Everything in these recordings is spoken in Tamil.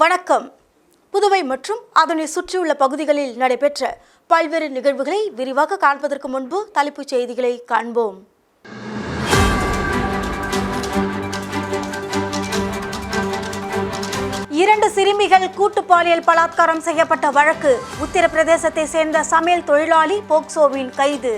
வணக்கம். புதுவை மற்றும் அதனை சுற்றியுள்ள பகுதிகளில் நடைபெற்ற பல்வேறு நிகழ்வுகளை விரிவாக காண்பதற்கு முன்பு தலைப்புச் செய்திகளை காண்போம். இரண்டு சிறுமிகள் கூட்டு பாலியல் பலாத்காரம் செய்யப்பட்ட வழக்கு. உத்தரப்பிரதேசத்தை சேர்ந்த சமையல் தொழிலாளி போக்சோவின் கைது.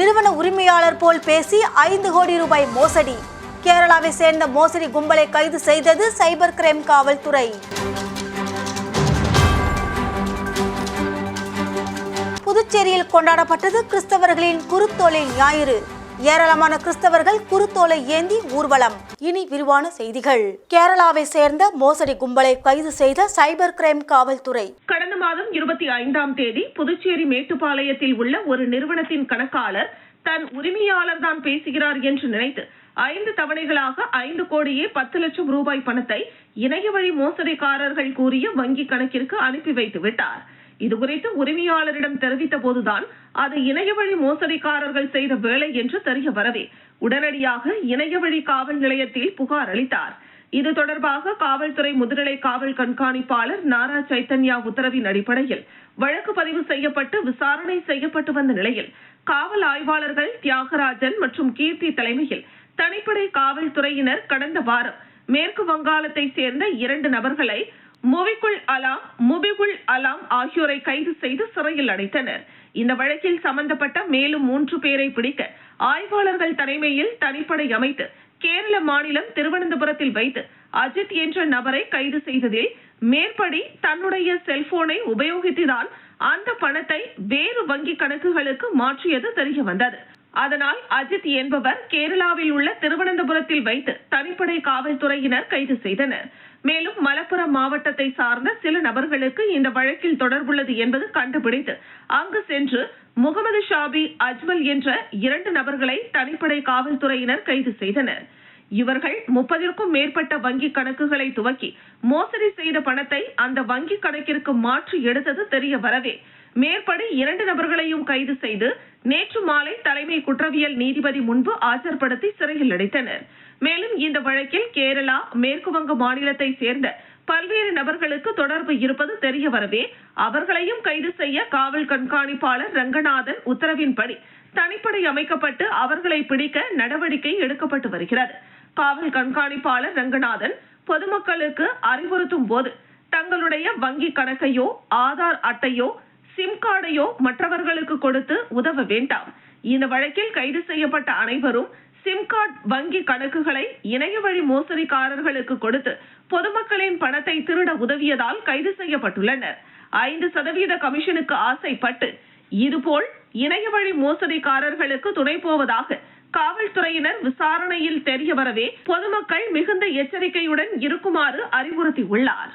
நிறுவன உரிமையாளர் போல் பேசி ஐந்து கோடி ரூபாய் மோசடி. கேரளாவை சேர்ந்த மோசடி கும்பலை கைது செய்தது சைபர் கிரைம் காவல்துறை. புதுச்சேரியில் கொண்டாடப்பட்டது கிறிஸ்தவர்களின் குருத்தோலை ஞாயிறு. ஏராளமான கிறிஸ்தவர்கள் குருத்தோலை ஏந்தி ஊர்வலம். இனி விரிவான செய்திகள். கேரளாவை சேர்ந்த மோசடி கும்பலை கைது செய்த சைபர் கிரைம் காவல்துறை. கடந்த மாதம் இருபத்தி ஐந்தாம் தேதி புதுச்சேரி மேட்டுப்பாளையத்தில் உள்ள ஒரு நிறுவனத்தின் கணக்காளர் தன் உரிமையாளர் தான் பேசுகிறார் என்று நினைத்து ஐந்து தவணைகளாக ஐந்து கோடியே பத்து லட்சம் ரூபாய் பணத்தை இணைய வழி மோசடிக்காரர்கள் கூறிய வங்கி கணக்கிற்கு அனுப்பி வைத்து விட்டார். இதுகுறித்து உரிமையாளரிடம் தெரிவித்த போதுதான் அது இணைய வழி மோசடிக்காரர்கள் செய்த வேலை என்று தெரிய வரவே உடனடியாக இணைய வழி காவல் நிலையத்தில் புகார் அளித்தார். இது தொடர்பாக காவல்துறை முதுநிலை காவல் கண்காணிப்பாளர் நாரா சைத்தன்யா உத்தரவின் அடிப்படையில் வழக்கு பதிவு செய்யப்பட்டு விசாரணை செய்யப்பட்டு வந்த நிலையில் காவல் ஆய்வாளர்கள் தியாகராஜன் மற்றும் கீர்த்தி தலைமையில் தனிப்படை காவல்துறையினர் கடந்த வாரம் மேற்கு வங்காளத்தை சேர்ந்த இரண்டு நபர்களை முவிகுல் அலாம் முபிகுல் அலாம் ஆகியோரை கைது செய்து சிறையில் அடைத்தனர். இந்த வழக்கில் சம்பந்தப்பட்ட மேலும் மூன்று பேரை பிடிக்க ஆய்வாளர்கள் தலைமையில் தனிப்படை அமைத்து கேரள மாநிலம் திருவனந்தபுரத்தில் வைத்து அஜித் என்ற நபரை கைது செய்ததில் மேற்படி தன்னுடைய செல்போனை உபயோகித்துதான் அந்த பணத்தை வேறு வங்கி கணக்குகளுக்கு மாற்றியது தெரிய வந்தது அதனால் அஜித் என்பவர் கேரளாவில் உள்ள திருவனந்தபுரத்தில் வைத்து தனிப்படை காவல்துறையினர் கைது செய்தனர். மேலும் மலப்புரம் மாவட்டத்தை சார்ந்த சில நபர்களுக்கு இந்த வழக்கில் தொடர்புள்ளது என்பது கண்டுபிடித்து அங்கு சென்று முகமது ஷாபி அஜ்மல் என்ற இரண்டு நபர்களை தனிப்படை காவல்துறையினர் கைது செய்தனர். இவர்கள் முப்பதிற்கும் மேற்பட்ட வங்கி கணக்குகளை துவக்கி மோசடி செய்த பணத்தை அந்த வங்கி கணக்கிற்கு மாற்றி எடுத்தது தெரிய வரவே மேற்படி இரண்டு நபர்களையும் கைது செய்து நேற்று மாலை தலைமை குற்றவியல் நீதிபதி முன்பு ஆஜர்படுத்தி சிறையில் அடைத்தனர். மேலும் இந்த வழக்கில் கேரளா மேற்குவங்க மாநிலத்தை சேர்ந்த பல்வேறு நபர்களுக்கு தொடர்பு இருப்பது தெரிய வரவே அவர்களையும் கைது செய்ய காவல் கண்காணிப்பாளர் ரங்கநாதன் உத்தரவின்படி தனிப்படை அமைக்கப்பட்டு அவர்களை பிடிக்க நடவடிக்கை எடுக்கப்பட்டு வருகிறது. காவல் கண்காணிப்பாளர் ரங்கநாதன் பொதுமக்களுக்கு அறிவுறுத்தும் போது தங்களுடைய வங்கி கணக்கையோ ஆதார் அட்டையோ சிம் கார்டையோ மற்றவர்களுக்கு கொடுத்து உதவ வேண்டாம். இந்த வழக்கில் கைது செய்யப்பட்ட அனைவரும் சிம் கார்டு வங்கி கணக்குகளை இணைய வழி மோசடிக்காரர்களுக்கு கொடுத்து பொதுமக்களின் பணத்தை திருட உதவியதால் கைது செய்யப்பட்டுள்ளனர். ஐந்து சதவீத கமிஷனுக்கு ஆசைப்பட்டு இதுபோல் இணைய வழி மோசடிக்காரர்களுக்கு துணை போவதாக காவல்துறையினர் விசாரணையில் தெரிய வரவே பொதுமக்கள் மிகுந்த எச்சரிக்கையுடன் இருக்குமாறு அறிவுறுத்தியுள்ளார்.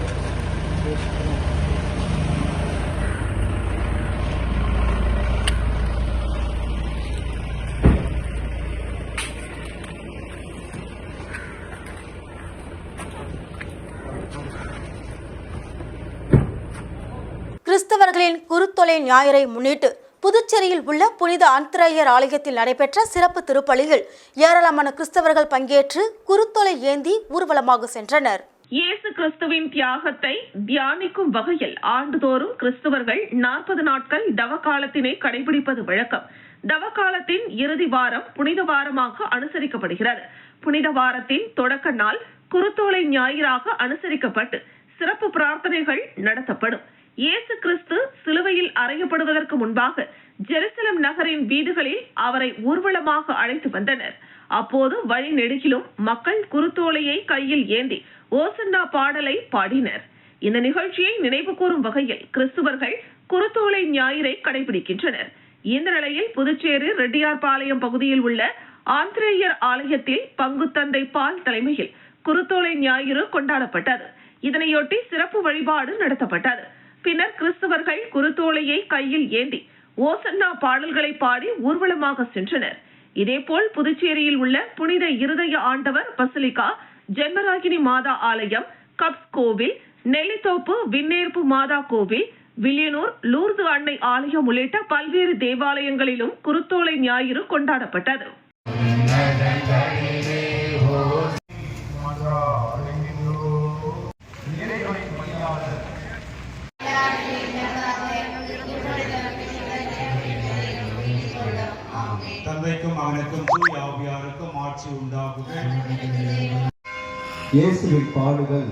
அவர்களின் குருத்தொலை ஞாயிறை முன்னிட்டு புதுச்சேரியில் உள்ள புனித அந்தரையர் ஆலயத்தில் நடைபெற்ற சிறப்பு திருப்பலியில் ஏராளமான கிறிஸ்தவர்கள் பங்கேற்று குருத்தொலை ஏந்தி ஊர்வலமாக சென்றனர். இயேசு கிறிஸ்துவின் தியாகத்தை தியானிக்கும் வகையில் ஆண்டுதோறும் கிறிஸ்தவர்கள் நாற்பது நாட்கள் தவ காலத்தினை கடைபிடிப்பது வழக்கம். தவ காலத்தின் இறுதி வாரம் புனித வாரமாக அனுசரிக்கப்படுகிறது. புனித வாரத்தின் தொடக்க நாள் குருத்தோலை ஞாயிறாக அனுசரிக்கப்பட்டு சிறப்பு பிரார்த்தனைகள் நடத்தப்படும். இயேசு கிறிஸ்து சிலுவையில் அறையப்படுவதற்கு முன்பாக ஜெருசலம் நகரின் வீடுகளில் அவரை ஊர்வலமாக அழைத்து வந்தனர். அப்போது வழி நெடுகிலும் மக்கள் குருத்தோலையை கையில் ஏந்தி ஓசன்னா பாடலை பாடினர். இந்த நிகழ்ச்சியை நினைவு கூறும் வகையில் கிறிஸ்துவர்கள் குருத்தோலை ஞாயிறை கடைபிடிக்கின்றனர். இந்த நிலையில் புதுச்சேரி ரெட்டியார்பாளையம் பகுதியில் உள்ள ஆந்திரேயர் ஆலயத்தில் பங்குத்தந்தை பால் தலைமையில் குருத்தோலை ஞாயிறு கொண்டாடப்பட்டது. இதனையொட்டி சிறப்பு வழிபாடு நடத்தப்பட்டது. பின்னர் கிறிஸ்தவர்கள் குருத்தோலையை கையில் ஏந்தி ஓசன்னா பாடல்களை பாடி ஊர்வலமாக சென்றனர். இதேபோல் புதுச்சேரியில் உள்ள புனித இருதய ஆண்டவர் பசிலிகா ஜென்மராகினி மாதா ஆலயம் கப்ஸ் கோவில் நெல்லித்தோப்பு விண்ணேற்பு மாதா கோவில் வில்லியனூர் லூர்து அன்னை ஆலயம் உள்ளிட்ட பல்வேறு தேவாலயங்களிலும் குருத்தோலை ஞாயிறு கொண்டாடப்பட்டது. ஆட்சி உண்டாகும். இயேசுவின் பாடுகள்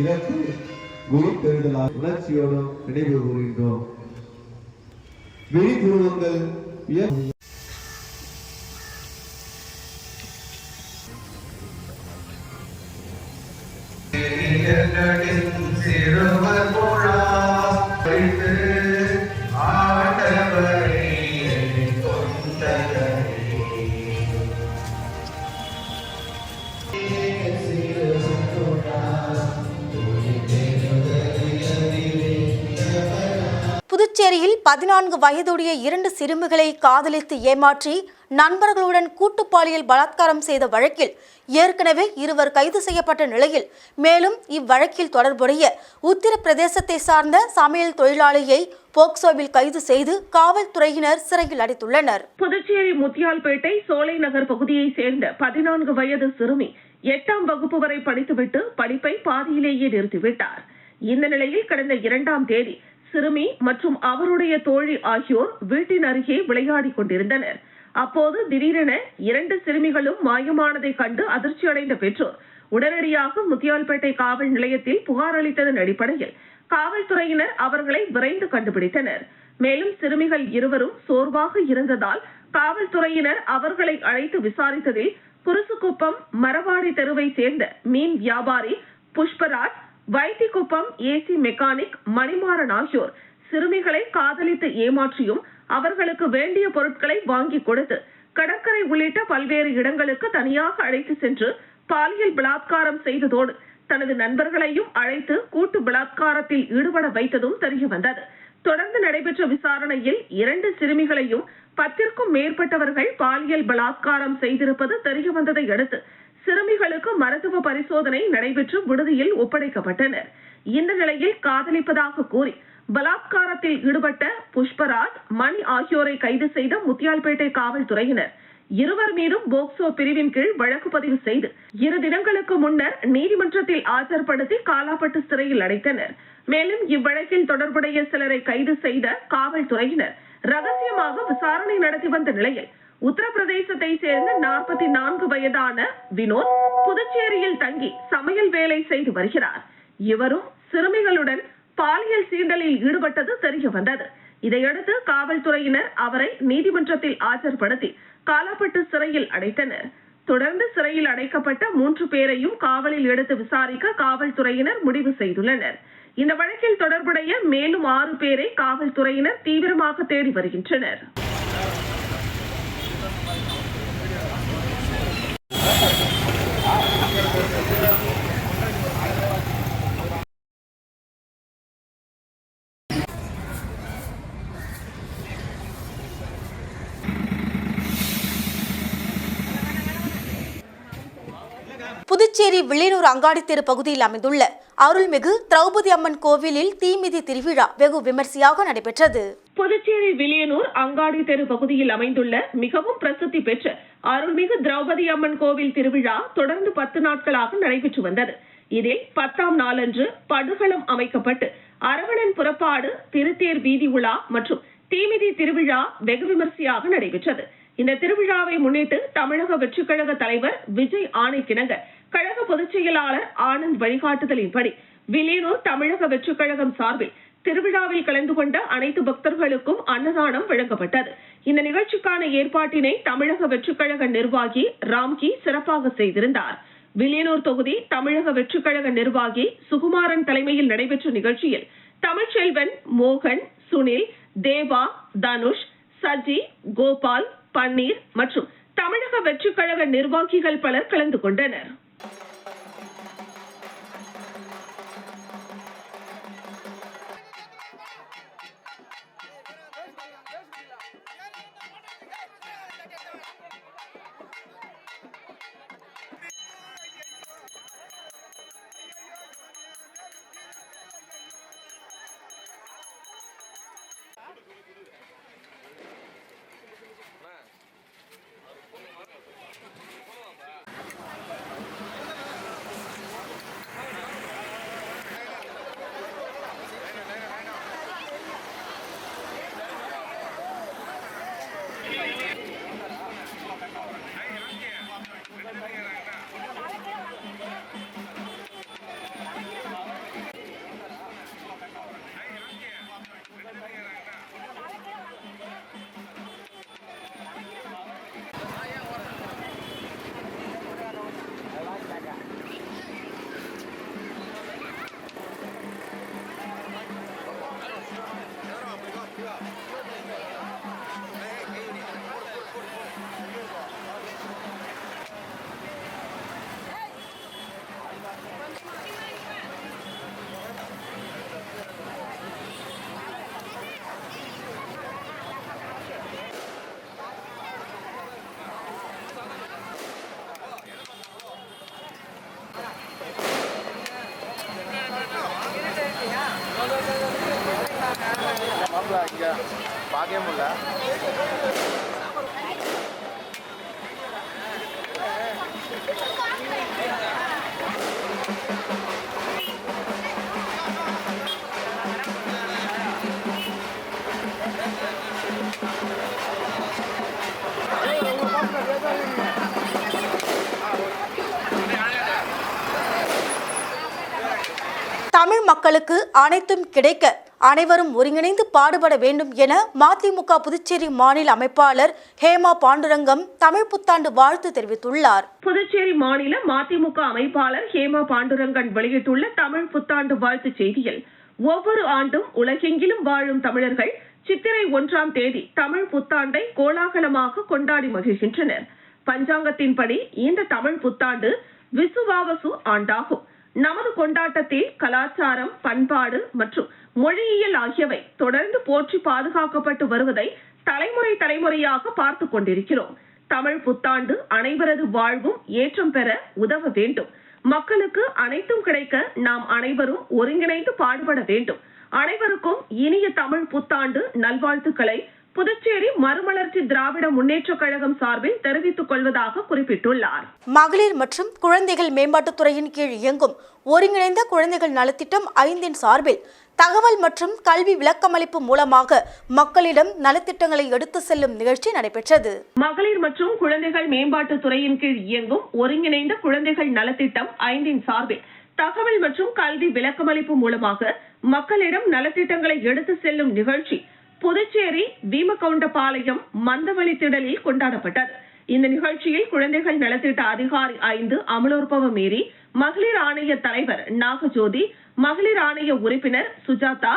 இறப்பு உயிர்த்தெழுதலால் உணர்ச்சியோடு நினைவு கூறுகின்றோம். விழிப்புணர்வுகள் உயர் பதினான்கு வயதுடைய இரண்டு சிறுமிகளை காதலித்து ஏமாற்றி நண்பர்களுடன் கூட்டு பாலியல் பலாத்காரம் செய்த வழக்கில் ஏற்கனவே இருவர் கைது செய்யப்பட்ட நிலையில் மேலும் இவ்வழக்கில் தொடர்புடைய உத்தரப்பிரதேசத்தை சார்ந்த சமையல் தொழிலாளியை போக்சோவில் கைது செய்து காவல்துறையினர் சிறையில் அடைத்துள்ளனர். புதுச்சேரி முத்தியால்பேட்டை சோலை நகர் பகுதியைச் சேர்ந்த பதினான்கு வயது சிறுமி எட்டாம் வகுப்பு வரை படித்துவிட்டு படிப்பை பாதியிலேயே நிறுத்திவிட்டார். இந்த நிலையில் கடந்த இரண்டாம் தேதி சிறுமி மற்றும் அவருடைய தோழி ஆகியோர் வீட்டின் அருகே விளையாடிக் கொண்டிருந்தனர். அப்போது திடீரென இரண்டு சிறுமிகளும் மாயமானதை கண்டு அதிர்ச்சி அடைந்த பெற்றோர் உடனடியாக முத்தியால்பேட்டை காவல் நிலையத்தில் புகார் அளித்ததன் அடிப்படையில் காவல்துறையினர் அவர்களை விரைந்து கண்டுபிடித்தனர். மேலும் சிறுமிகள் இருவரும் சோர்வாக இருந்ததால் காவல்துறையினர் அவர்களை அழைத்து விசாரித்ததில் குருசுக்குப்பம் மரவாடி தெருவை சேர்ந்த மீன் வியாபாரி Pushparaj Vaithikuppam A C mechanic Manimaran ஆகியோர் சிறுமிகளை காதலித்து ஏமாற்றியும் அவர்களுக்கு வேண்டிய பொருட்களை வாங்கி கொடுத்து கடற்கரை உள்ளிட்ட பல்வேறு இடங்களுக்கு தனியாக அழைத்து சென்று பாலியல் பலாத்காரம் செய்ததோடு தனது நண்பர்களையும் அழைத்து கூட்டு பலாத்காரத்தில் ஈடுபட வைத்ததும் தெரிய வந்தது. தொடர்ந்து நடைபெற்ற விசாரணையில் இரண்டு சிறுமிகளையும் பத்திற்கும் மேற்பட்டவர்கள் பாலியல் பலாத்காரம் செய்திருப்பது தெரிய வந்ததை அடுத்து சிறுமிகளுக்கு மருத்துவ பரிசோதனை நடைபெற்று விடுதியில் ஒப்படைக்கப்பட்டனர். இந்த நிலையில் காதலிப்பதாக கூறி பலாத்காரத்தில் ஈடுபட்ட புஷ்பராஜ் மணி ஆகியோரை கைது செய்த முத்தியால்பேட்டை காவல்துறையினர். இருவர் மீதும் போக்சோ பிரிவின் கீழ் வழக்கு பதிவு செய்து இரு தினங்களுக்கு முன்னர் நீதிமன்றத்தில் ஆஜர்படுத்தி காலாப்பட்டு சிறையில் அடைத்தனர். மேலும் இவ்வழக்கில் தொடர்புடைய சிலரை கைது செய்த காவல்துறையினர் ரகசியமாக விசாரணை நடத்தி வந்த நிலையில் உத்தரப்பிரதேசத்தை சேர்ந்த நாற்பத்தி நான்கு வயதான வினோத் புதுச்சேரியில் தங்கி சமையல் வேலை செய்து வருகிறார். இவரும் சிறுமிகளுடன் பாலியல் சீண்டலில் ஈடுபட்டது தெரிய வந்தது இதையடுத்து காவல்துறையினர் அவரை நீதிமன்றத்தில் ஆஜர்படுத்தி காலாப்பட்டு சிறையில் அடைத்தனர். தொடர்ந்து சிறையில் அடைக்கப்பட்ட மூன்று பேரையும் காவலில் எடுத்து விசாரிக்க காவல்துறையினர் முடிவு செய்துள்ளனர். இந்த வழக்கில் தொடர்புடைய மேலும் ஆறு பேரை காவல்துறையினர் தீவிரமாக தேடி வருகின்றனர். புதுச்சேரி வில்லியனூர் அங்காடி தெரு பகுதியில் அமைந்துள்ள அருள்மிகு திரௌபதி அம்மன் கோவிலில் தீமிதி திருவிழா வெகு விமர்சையாக நடைபெற்றது. புதுச்சேரி வில்லியனூர் அங்காடி தெரு பகுதியில் அமைந்துள்ள மிகவும் பிரசித்தி பெற்ற அருள்மிகு திரௌபதி அம்மன் கோவில் திருவிழா தொடர்ந்து பத்து நாட்களாக நடைபெற்று வந்தது. இதில் பத்தாம் நாளன்று படுகளம் அமைக்கப்பட்டு அரவணன் புறப்பாடு திருத்தேர் வீதி உலா மற்றும் தீமிதி திருவிழா வெகு விமர்சையாக நடைபெற்றது. இந்த திருவிழாவை முன்னிட்டு தமிழக வெற்றிக் கழக தலைவர் விஜய் ஆணைக்கிணங்க கழக பொதுச் செயலாளர் ஆனந்த் வழிகாட்டுதலின்படி வில்லியனூர் தமிழக வெற்றிக் கழகம் சார்பில் திருவிழாவில் கலந்து கொண்ட அனைத்து பக்தர்களுக்கும் அன்னதானம் வழங்கப்பட்டது. இந்த நிகழ்ச்சிக்கான ஏற்பாட்டினை தமிழக வெற்றுக்கழக நிர்வாகி ராம்கி சிறப்பாக செய்திருந்தார். வில்லியனூர் தொகுதி தமிழக வெற்றுக்கழக நிர்வாகி சுகுமாரன் தலைமையில் நடைபெற்ற நிகழ்ச்சியில் தமிழ்ச்செல்வன் மோகன் சுனில் தேவா தனுஷ் சஜி கோபால் பன்னீர் மற்றும் தமிழக வெற்றுக்கழக நிர்வாகிகள் பலர் கலந்து கொண்டனர். தமிழ் மக்களுக்கு அனைத்தும் கிடைக்க அனைவரும் ஒருங்கிணைந்து பாடுபட வேண்டும் என மதிமுக புதுச்சேரி மாநில அமைப்பாளர் ஹேமா பாண்டுரங்கம் தமிழ் புத்தாண்டு வாழ்த்து தெரிவித்துள்ளார். புதுச்சேரி மாநில மதிமுக அமைப்பாளர் ஹேமா பாண்டுரங்கன் வெளியிட்டுள்ள தமிழ் புத்தாண்டு வாழ்த்துச் செய்தியில் ஒவ்வொரு ஆண்டும் உலகெங்கிலும் வாழும் தமிழர்கள் சித்திரை ஒன்றாம் தேதி தமிழ் புத்தாண்டை கோலாகலமாக கொண்டாடி மகிழ்கின்றனர். பஞ்சாங்கத்தின்படி இந்த தமிழ் புத்தாண்டு விசுவாவசு ஆண்டாகும். நமது கொண்டாட்டத்தில் கலாச்சாரம் பண்பாடு மற்றும் மொழியியல் ஆகியவை தொடர்ந்து போற்றி பாதுகாக்கப்பட்டு வருவதை தலைமுறை தலைமுறையாக பார்த்து கொண்டிருக்கிறோம். தமிழ் புத்தாண்டு அனைவரது வாழ்வும் ஏற்றம் பெற உதவ வேண்டும். மக்களுக்கு அனைத்தும் கிடைக்க நாம் அனைவரும் ஒருங்கிணைந்து பாடுபட வேண்டும். அனைவருக்கும் இனிய தமிழ் புத்தாண்டு நல்வாழ்த்துக்களை புதுச்சேரி மறுமலர்ச்சி திராவிட முன்னேற்றக் கழகம் சார்பில் தெரிவித்துக் கொள்வதாக குறிப்பிட்டுள்ளார். மகளிர் மற்றும் குழந்தைகள் மேம்பாட்டுத் துறையின் கீழ் இயங்கும் ஒருங்கிணைந்த குழந்தைகள் நலத்திட்டம் ஐந்தின் சார்பில் தகவல் மற்றும் கல்வி விளக்கமளிப்பு மூலமாக மக்களிடம் நலத்திட்டங்களை எடுத்து செல்லும் நிகழ்ச்சி நடைபெற்றது. மகளிர் மற்றும் குழந்தைகள் மேம்பாட்டுத் துறையின் கீழ் இயங்கும் ஒருங்கிணைந்த குழந்தைகள் நலத்திட்டம் ஐந்தின் சார்பில் தகவல் மற்றும் கல்வி விளக்கமளிப்பு மூலமாக மக்களிடம் நலத்திட்டங்களை எடுத்து செல்லும் நிகழ்ச்சி புதுச்சேரி பீமகவுண்டபாளையம் மந்தவழி திடலில் கொண்டாடப்பட்டது. இந்த நிகழ்ச்சியில் குழந்தைகள் நலத்திட்ட அதிகாரி ஐந்து அமலோற்பவம் மீறி மகளிர் ஆணைய தலைவர் நாகஜோதி மகளிர் ஆணைய உறுப்பினர் சுஜாதா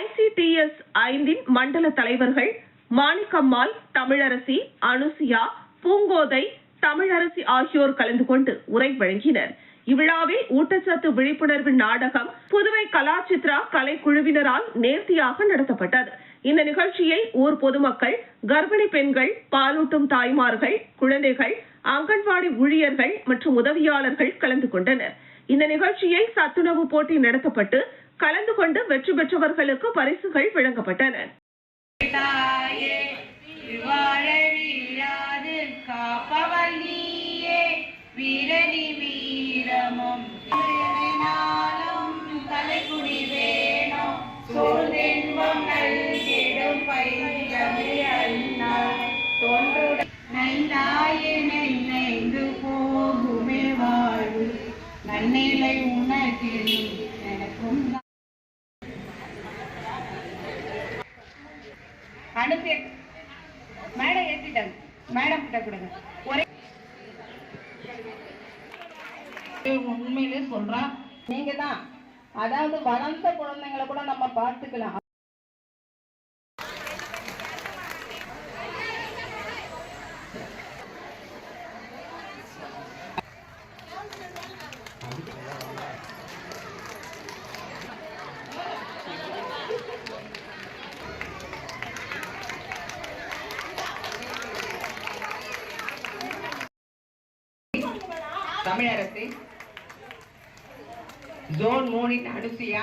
ஐசிடிஎஸ் ஐந்தின் மண்டல தலைவர்கள் மாணிக்கம்மாள் தமிழரசி அனுசியா பூங்கோதை தமிழரசி ஆகியோர் கலந்து கொண்டு உரை வழங்கினர். இவ்விழாவில் ஊட்டச்சத்து விழிப்புணர்வு நாடகம் புதுவை கலாச்சித்ரா கலைக்குழுவினரால் நேர்த்தியாக நடத்தப்பட்டது. இந்த நிகழ்ச்சியில் ஊர் பொதுமக்கள் கர்ப்பிணி பெண்கள் பாலூட்டும் தாய்மார்கள் குழந்தைகள் அங்கன்வாடி ஊழியர்கள் மற்றும் உதவியாளர்கள் கலந்து கொண்டனர். இந்த நிகழ்ச்சியில் சத்துணவு போட்டி நடத்தப்பட்டு கலந்து கொண்டு வெற்றி பெற்றவர்களுக்கு பரிசுகள் வழங்கப்பட்டன. வீரமும் தமிழரசு. ஜோன் மூணின் அனுசியா.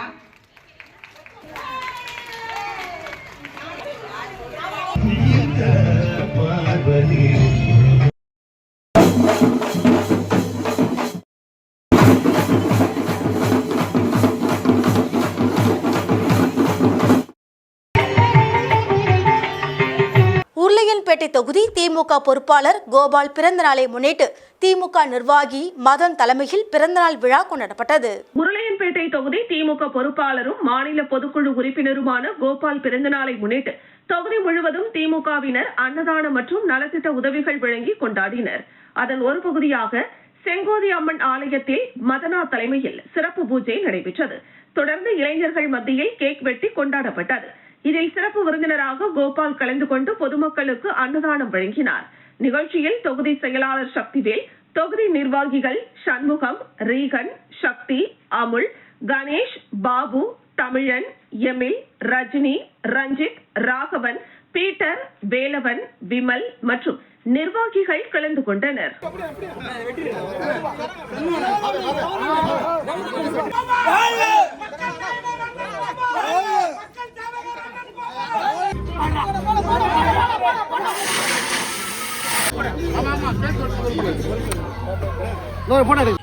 திமுக பொறுப்பாளர் கோபால் பிறந்த நாளை முன்னிட்டு திமுக நிர்வாகி மதன் தலைமையில் பிறந்தநாள் விழா கொண்டாடப்பட்டது. உருளையன்பேட்டை தொகுதி திமுக பொறுப்பாளரும் மாநில பொதுக்குழு உறுப்பினருமான கோபால் பிறந்தநாளை முன்னிட்டு தொகுதி முழுவதும் திமுகவினர் அன்னதானம் மற்றும் நலத்திட்ட உதவிகள் வழங்கி கொண்டாடினர். அதன் ஒரு பகுதியாக செங்கோதி அம்மன் ஆலயத்தில் மதனா தலைமையில் சிறப்பு பூஜை நடைபெற்றது. தொடர்ந்து இளைஞர்கள் மத்தியில் கேக் வெட்டி கொண்டாடப்பட்டது. இதில் சிறப்பு விருந்தினராக கோபால் கலந்து கொண்டு பொதுமக்களுக்கு அன்னதானம் வழங்கினார். நிகழ்ச்சியில் தொகுதி செயலாளர் சக்திவேல் தொகுதி நிர்வாகிகள் Shanmugam Reagan Sakthi Amul Ganesh Babu Tamilan Emil Rajini Ranjith Raghavan Peter Velavan Vimal மற்றும் நிர்வாகிகள் கலந்து கொண்டனர். No, pon.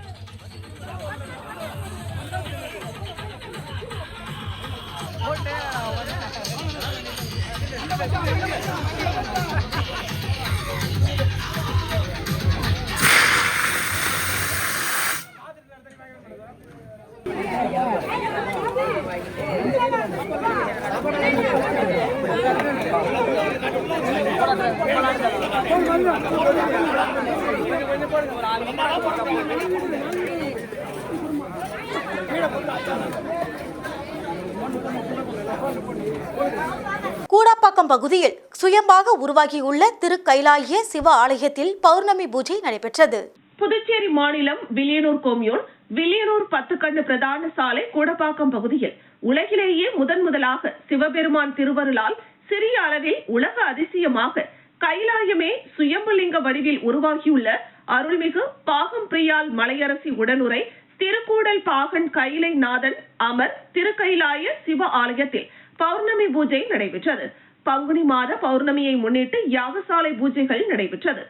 கூடாப்பாக்கம் பகுதியில் சுயமாக உருவாகியுள்ள திரு கைலாய சிவ ஆலயத்தில் பௌர்ணமி பூஜை நடைபெற்றது. புதுச்சேரி மாநிலம் வில்லியனூர் கோமியூன் வில்லியனூர் பத்துக்கண்ணு பிரதான சாலை கூடப்பாக்கம் பகுதியில் உலகிலேயே முதன் முதலாக சிவபெருமான் திருவருளால் சிறிய அளவில் உலக அதிசயமாக கைலாயமே சுயம்புலிங்க வடிவில் உருவாகியுள்ள அருள்மிகு பாகம் பிரியால் மலையரசி உடனுரை திருக்கூடல் பாகன் கைலை நாதன் அமர் திருக்கைலாய சிவ ஆலயத்தில் பௌர்ணமி பூஜை நடைபெற்றது. பங்குனி மாத பௌர்ணமியை முன்னிட்டு யாகசாலை பூஜைகள் நடைபெற்றது.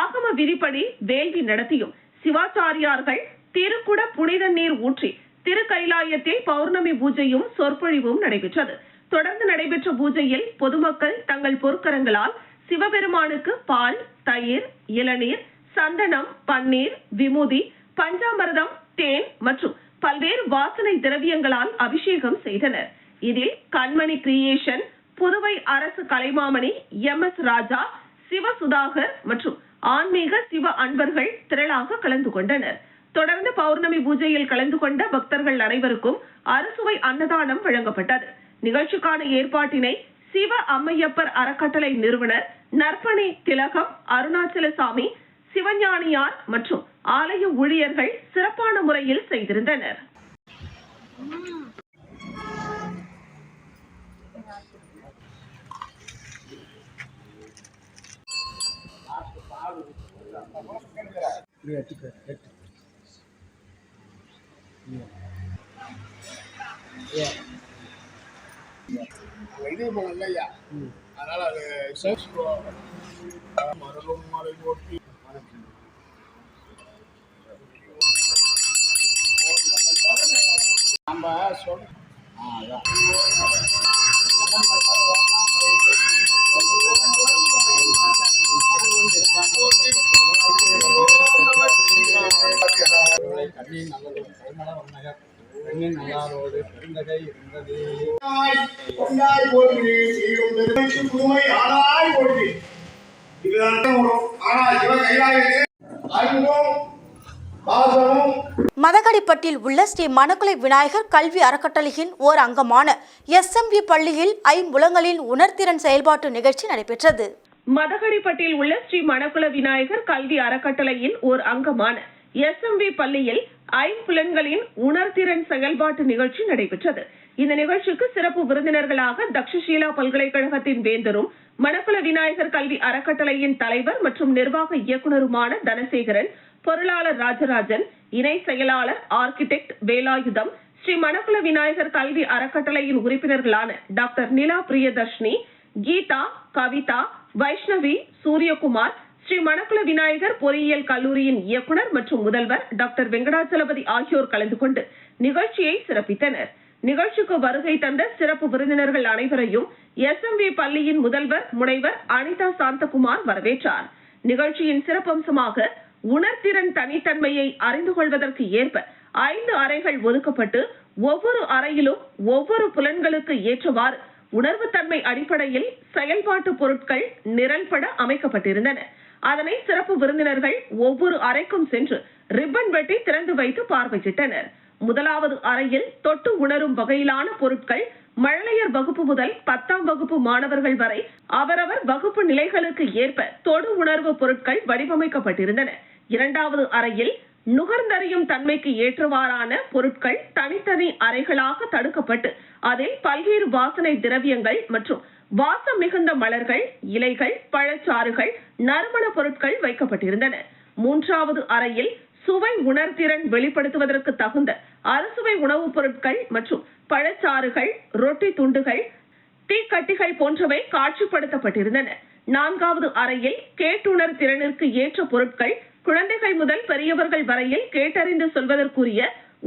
ஆகம விதிப்படி வேள்வி நடத்தியும் சிவாச்சாரியார்கள் திருக்குட புனித நீர் ஊற்றி திருக்கைலாயத்தில் பௌர்ணமி பூஜையும் சொற்பொழிவும் நடைபெற்றது. தொடர்ந்து நடைபெற்ற பூஜையில் பொதுமக்கள் தங்கள் பொற்கரங்களால் சிவபெருமானுக்கு பால் தயிர் இளநீர் சந்தனம் பன்னீர் விமுதி பஞ்சாமிரதம் தேன் மற்றும் பல்வேறு வாசனை திரவியங்களால் அபிஷேகம் செய்தனர். இதில் கண்மணி கிரியேஷன் புதுவை அரசு கலைமாமணி எம் எஸ் ராஜா சிவ சுதாகர் மற்றும் ஆன்மீக சிவ அன்பர்கள் திரளாக கலந்து கொண்டனர். தொடர்ந்து பௌர்ணமி பூஜையில் கலந்து கொண்ட பக்தர்கள் அனைவருக்கும் அறுசுவை அன்னதானம் வழங்கப்பட்டது. நிகழ்ச்சிக்கான ஏற்பாட்டினை சிவ அம்மையப்பர் அறக்கட்டளை நிறுவனர் நற்பணி திலகம் அருணாச்சலசாமி சிவஞானியார் மற்றும் ஆலய ஊழியர்கள் சிறப்பான முறையில் செய்திருந்தனர். இது இப்போ இல்லையா அதனால அது மரலும் மலை போட்டி நம்ம சொல் ஆ அதான் இதுதான் வரும் ஆனால் இவன் கைலாயத்தில் அன்பும் மதகடிப்பட்டில் உள்ள ஸ்ரீ மணக்குலை விநாயகர் கல்வி அறக்கட்டளையின் ஓர் அங்கமான எஸ்எம்வி பள்ளியில் ஐம்புலங்களின் உணர்திறன் செயல்பாட்டு நிகழ்ச்சி நடைபெற்றது. மதகடிப்பட்டில் உள்ள ஸ்ரீ மணக்குல விநாயகர் கல்வி அறக்கட்டளையின் ஓர் அங்கமான எஸ்எம்வி பள்ளியில் ஐம்புலன்களின் உணர்திறன் செயல்பாட்டு நிகழ்ச்சி நடைபெற்றது. இந்த நிகழ்ச்சிக்கு சிறப்பு விருந்தினர்களாக தக்ஷஷீலா பல்கலைக்கழகத்தின் வேந்தரும் மணக்குல விநாயகர் கல்வி அறக்கட்டளையின் தலைவர் மற்றும் நிர்வாக இயக்குனருமான தனசேகரன் பொருளாளர் ராஜராஜன் இணை செயலாளர் ஆர்கிடெக்ட் வேலாயுதம் ஸ்ரீ மணக்குல விநாயகர் கல்வி அறக்கட்டளையின் உறுப்பினர்களான டாக்டர் நிலா பிரியதர்ஷினி கீதா கவிதா வைஷ்ணவி சூரியகுமார் ஸ்ரீ மணக்குள விநாயகர் பொறியியல் கல்லூரியின் இயக்குனர் மற்றும் முதல்வர் டாக்டர் வெங்கடாச்சலபதி ஆகியோர் கலந்து கொண்டு நிகழ்ச்சியை சிறப்பித்தனர். நிகழ்ச்சிக்கு வருகை தந்த சிறப்பு விருந்தினர்கள் அனைவரையும் எஸ் எம் வி பள்ளியின் முதல்வர் முனைவர் அனிதா சாந்தகுமார் வரவேற்றார். நிகழ்ச்சியின் சிறப்பம்சமாக உணர்திறன் தனித்தன்மையை அறிந்து கொள்வதற்கு ஏற்ப ஐந்து அறைகள் ஒதுக்கப்பட்டு ஒவ்வொரு அறையிலும் ஒவ்வொரு புலன்களுக்கு ஏற்றவாறு உணர்வுத்தன்மை அடிப்படையில் செயல்பாட்டு பொருட்கள் நிரல்பட அமைக்கப்பட்டிருந்தன. அதனை சிறப்பு விருந்தினர்கள் ஒவ்வொரு அறைக்கும் சென்று ரிப்பன் வெட்டி திறந்து வைத்து பார்வையிட்டனர். முதலாவது அறையில் தொட்டு உணரும் வகையிலான பொருட்கள் மழலையர் வகுப்பு முதல் பத்தாம் வகுப்பு மாணவர்கள் வரை அவரவர் வகுப்பு நிலைகளுக்கு ஏற்ப தொடு உணர்வு பொருட்கள் வடிவமைக்கப்பட்டிருந்தன. இரண்டாவது அறையில் நுகர்ந்தறியும் தன்மைக்கு ஏற்றவாறான பொருட்கள் தனித்தனி அறைகளாக தடுக்கப்பட்டு அதில் பல்வேறு வாசனை திரவியங்கள் மற்றும் வாசம் மிகுந்த மலர்கள் இலைகள் பழச்சாறுகள் நறுமண பொருட்கள் வைக்கப்பட்டிருந்தன. மூன்றாவது அறையில் சுவை உணர்திறன் வெளிப்படுத்துவதற்கு தகுந்த அறுசுவை உணவுப் பொருட்கள் மற்றும் பழச்சாறுகள் ரொட்டி துண்டுகள் தீக்கட்டிகள் போன்றவை காட்சிப்படுத்தப்பட்டிருந்தன. நான்காவது அறையில் கேட்டுணர் திறனிற்கு ஏற்ற பொருட்கள் குழந்தைகள் முதல் பெரியவர்கள் வரையில் கேட்டறிந்து சொல்வதற்குரிய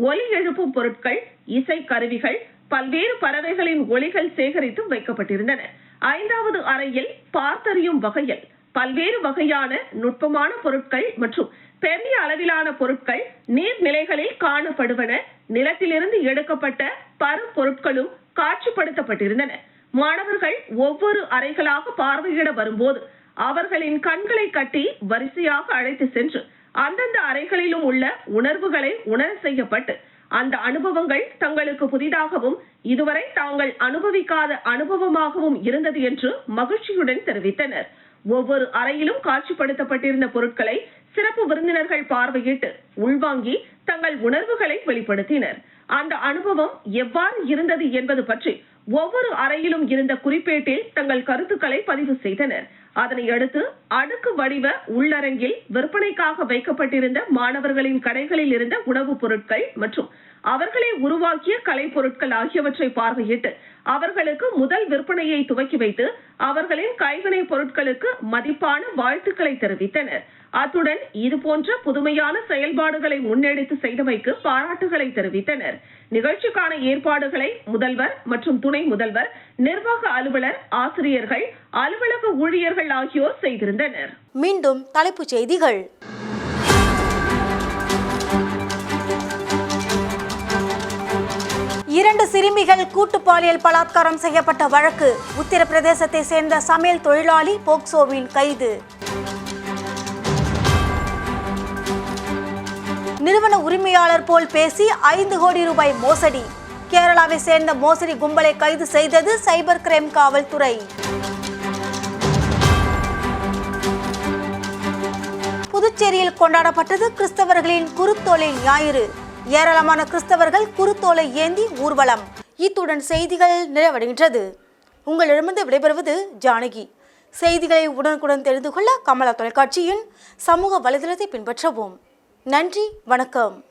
ஒலி எழுப்பும் பொருட்கள் இசை கருவிகள் பல்வேறு பறவைகளின் ஒளிகள் சேகரித்து வைக்கப்பட்டிருந்தன. ஐந்தாவது அறையில் பார்த்தறியும் வகையில் பல்வேறு வகையான நுட்பமான பொருட்கள் மற்றும் பெரிய அளவிலான பொருட்கள் நீர்நிலைகளில் காணப்படுவன. நிலத்திலிருந்து எடுக்கப்பட்ட பரு பொருட்களும் காட்சிப்படுத்தப்பட்டிருந்தன. மாணவர்கள் ஒவ்வொரு அறைகளாக பார்வையிட வரும்போது அவர்களின் கண்களை கட்டி வரிசையாக அழைத்து சென்று அந்தந்த அறைகளிலும் உள்ள உணர்வுகளை உணர செய்யப்பட்டு அந்த அனுபவங்கள் தங்களுக்கு புதிதாகவும் இதுவரை தாங்கள் அனுபவிக்காத அனுபவமாகவும் இருந்தது என்று மகிழ்ச்சியுடன் தெரிவித்தனர். ஒவ்வொரு அறையிலும் காட்சிப்படுத்தப்பட்டிருந்த பொருட்களை சிறப்பு விருந்தினர்கள் பார்வையிட்டு உள்வாங்கி தங்கள் உணர்வுகளை வெளிப்படுத்தினர். அந்த அனுபவம் எவ்வாறு இருந்தது என்பது பற்றி ஒவ்வொரு அறையிலும் இருந்த குறிப்பேட்டில் தங்கள் கருத்துக்களை பதிவு செய்தனர். அதனை அடுத்து அடுக்கு வடிவ உள்ளரங்கில் விற்பனைக்காக வைக்கப்பட்டிருந்த மாணவர்களின் கடைகளில் இருந்த உணவுப் பொருட்கள் மற்றும் அவர்களே உருவாக்கிய கலைப்பொருட்கள் ஆகியவற்றை பார்வையிட்டு அவர்களுக்கு முதல் விற்பனையை துவக்கி வைத்து அவர்களின் கைவினை பொருட்களுக்கு மதிப்பான வாழ்த்துக்களை தெரிவித்தனர். அத்துடன் இதுபோன்ற புதுமையான செயல்பாடுகளை முன்னெடுத்து செய்தமைக்கு பாராட்டுகளை தெரிவித்தனர். நிகழ்ச்சிக்கான ஏற்பாடுகளை முதல்வர் மற்றும் துணை முதல்வர் நிர்வாக அலுவலர் ஆசிரியர்கள் அலுவலக ஊழியர்கள் ஆகியோர் செய்திருந்தனர். மீண்டும் தலைப்புச் செய்திகள். இரண்டு சிறுமிகள் கூட்டு பாலியல் பலாத்காரம் செய்யப்பட்ட வழக்கு. உத்தரப்பிரதேசத்தை சேர்ந்த சமையல் தொழிலாளி போக்சோவின் கைது. நிறுவன உரிமையாளர் போல் பேசி ஐந்து கோடி ரூபாய் மோசடி. கேரளாவை சேர்ந்த மோசடி கும்பலை கைது செய்தது சைபர் கிரைம் காவல்துறை. புதுச்சேரியில் கொண்டாடப்பட்டது கிறிஸ்தவர்களின் குருத்தொழில் ஞாயிறு. ஏராளமான கிறிஸ்தவர்கள் குருத்தோலை ஏந்தி ஊர்வலம். இத்துடன் செய்திகள் நிறைவடைகின்றது. உங்களிடமிருந்து விடைபெறுவது ஜானகி. செய்திகளை உடனுக்குடன் தெரிந்து கொள்ள கமலா தொலைக்காட்சியின் சமூக வலைதளத்தை பின்பற்றவும். நன்றி வணக்கம்.